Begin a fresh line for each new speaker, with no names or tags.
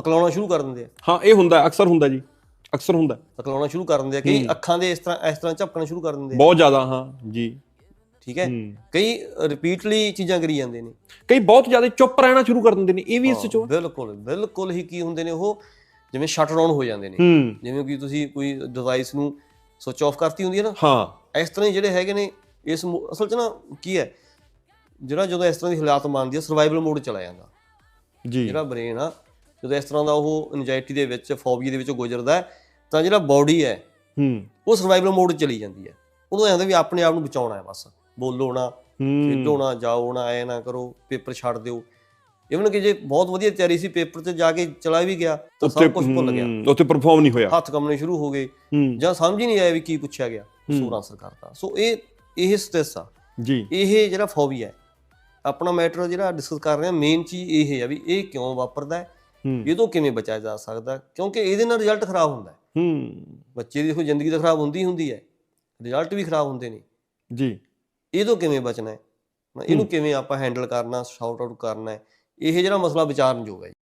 ਹਕਲਾਉਣਾ ਸ਼ੁਰੂ ਕਰ ਦਿੰਦੇ ਆ।
ਹਾਂ ਇਹ ਹੁੰਦਾ ਅਕਸਰ ਹੁੰਦਾ ਜੀ। ਅਕਸਰ ਹੁੰਦਾ।
ਹਕਲਾਉਣਾ ਸ਼ੁਰੂ ਕਰ ਦਿੰਦੇ ਆ ਕਈ ਅੱਖਾਂ ਦੇ ਇਸ ਤਰ੍ਹਾਂ ਇਸ ਤਰ੍ਹਾਂ ਝਪਕਣਾ ਸ਼ੁਰੂ ਕਰ ਦਿੰਦੇ ਆ।
ਬਹੁਤ ਜ਼ਿਆਦਾ ਹਾਂ ਜੀ।
ਠੀਕ ਹੈ। ਕਈ ਰਿਪੀਟਲੀ ਚੀਜ਼ਾਂ ਕਰੀ ਜਾਂਦੇ ਨੇ।
ਕਈ ਬਹੁਤ ਜ਼ਿਆਦਾ ਚੁੱਪ ਰਹਿਣਾ ਸ਼ੁਰੂ ਕਰ ਦਿੰਦੇ ਨੇ ਇਹ ਵੀ ਇਸ ਚੋਂ।
ਬਿਲਕੁਲ ਬਿਲਕੁਲ ਹੀ ਕੀ ਹੁੰਦੇ ਨੇ ਉਹ ਜਿਵੇਂ ਸ਼ਟ ਡਾਊਨ ਹੋ ਜਾਂਦੇ ਨੇ। ਜਿਵੇਂ ਕਿ ਤੁਸੀਂ ਕੋਈ ਡਿਵਾਈਸ ਨੂੰ ਸੁਚ ਆਫ ਕਰਤੀ ਹੁੰਦੀ ਹੈ ਨਾ।
ਹਾਂ।
ਇਸ ਤਰ੍ਹਾਂ ਜਿਹੜੇ ਹੈਗੇ ਨੇ ਇਸ ਅਸਲ 'ਚ ਨਾ ਕੀ ਹੈ ਜਿਹੜਾ ਜਦੋਂ ਇਸ ਤਰ੍ਹਾਂ ਦੀ ਹਾਲਾਤ ਮੰਨਦੀ ਹੈ ਸਰਵਾਈਵਲ ਮੋਡ ਚਲਾ ਜਾਂਦਾ।
ਜੀ।
ਜਿਹੜਾ ਬ੍ਰੇਨ ਆ ਜਦੋਂ ਇਸ ਤਰ੍ਹਾਂ ਦਾ ਉਹ ਐਂਜ਼ਾਇਟੀ ਦੇ ਵਿੱਚ ਫੋਬੀਆ ਦੇ ਵਿੱਚੋਂ ਗੁਜ਼ਰਦਾ ਤਾਂ ਜਿਹੜਾ ਬਾਡੀ ਹੈ
ਹੂੰ।
ਉਹ ਸਰਵਾਈਵਲ ਮੋਡ ਚਲੀ ਜਾਂਦੀ ਹੈ। ਉਦੋਂ ਐਂ ਵੀ ਆਪਣੇ ਆਪ ਨੂੰ ਬਚਾਉਣਾ ਹੈ ਬਸ। ਬੋਲੋ ਨਾ ਖੇਡੋ ਨਾ ਜਾਓ ਨਾ ਐ ਨਾ ਕਰੋ ਪੇਪਰ ਛੱਡ ਦਿਓ। ਇਵਨ ਕਿ ਜੇ ਬਹੁਤ ਵਧੀਆ ਤਿਆਰੀ ਸੀ ਪੇਪਰ ਤੇ ਜਾ ਕੇ ਚਲਾ ਵੀ ਗਿਆ ਤਾਂ ਸਭ ਕੁਝ ਭੁੱਲ ਗਿਆ।
ਉੱਥੇ ਪਰਫਾਰਮ ਨਹੀਂ ਹੋਇਆ।
ਹੱਥ ਕੰਮਣੇ ਸ਼ੁਰੂ ਹੋ ਗਏ। ਜਾਂ ਸਮਝ ਹੀ ਨਹੀਂ ਆਇਆ ਵੀ ਕੀ ਪੁੱਛਿਆ ਗਿਆ ਸੂਰ ਆਨਸਰ ਕਰਤਾ ਸੋ ਇਹ ਇਹ ਸਟ੍ਰੈਸ ਆ।
ਜੀ।
ਇਹ ਜਿਹੜਾ ਫੋਬੀਆ ਹੈ ਆਪਣਾ ਮੈਟਰ ਜਿਹੜਾ ਡਿਸਕਸ ਕਰ ਰਹੇ ਹਾਂ ਮੇਨ ਚੀਜ਼ ਇਹ ਹੈ ਵੀ ਇਹ ਕਿਉਂ ਵਾਪਰਦਾ ਹੈ?
ਹੂੰ।
ਇਹ ਤੋਂ ਕਿਵੇਂ ਬਚਿਆ ਜਾ ਸਕਦਾ? ਕਿਉਂਕਿ ਇਹਦੇ ਨਾਲ ਰਿਜ਼ਲਟ ਖਰਾਬ ਹੁੰਦਾ ਹੈ।
ਹੂੰ।
ਬੱਚੇ ਦੀ ਦੇਖੋ ਜ਼ਿੰਦਗੀ ਤਾਂ ਖਰਾਬ ਹੁੰਦੀ ਹੀ ਹੁੰਦੀ ਹੈ। ਰਿਜ਼ਲਟ ਵੀ ਖਰਾਬ ਹੁੰਦੇ ਨੇ।
ਜੀ।
ਇਹ ਤੋਂ ਕਿਵੇਂ ਬਚਣਾ ਹੈ? ਇਹਨੂੰ ਕਿਵੇਂ ਆਪਾਂ ਹੈਂਡਲ ਕਰਨਾ ਸ਼ਾਰਟ ਆਊਟ ਕਰਨਾ ਹੈ? ਇਹ ਜਿਹੜਾ ਮਸਲਾ ਵਿਚਾਰਨਯੋਗ ਹੈ ਜੀ।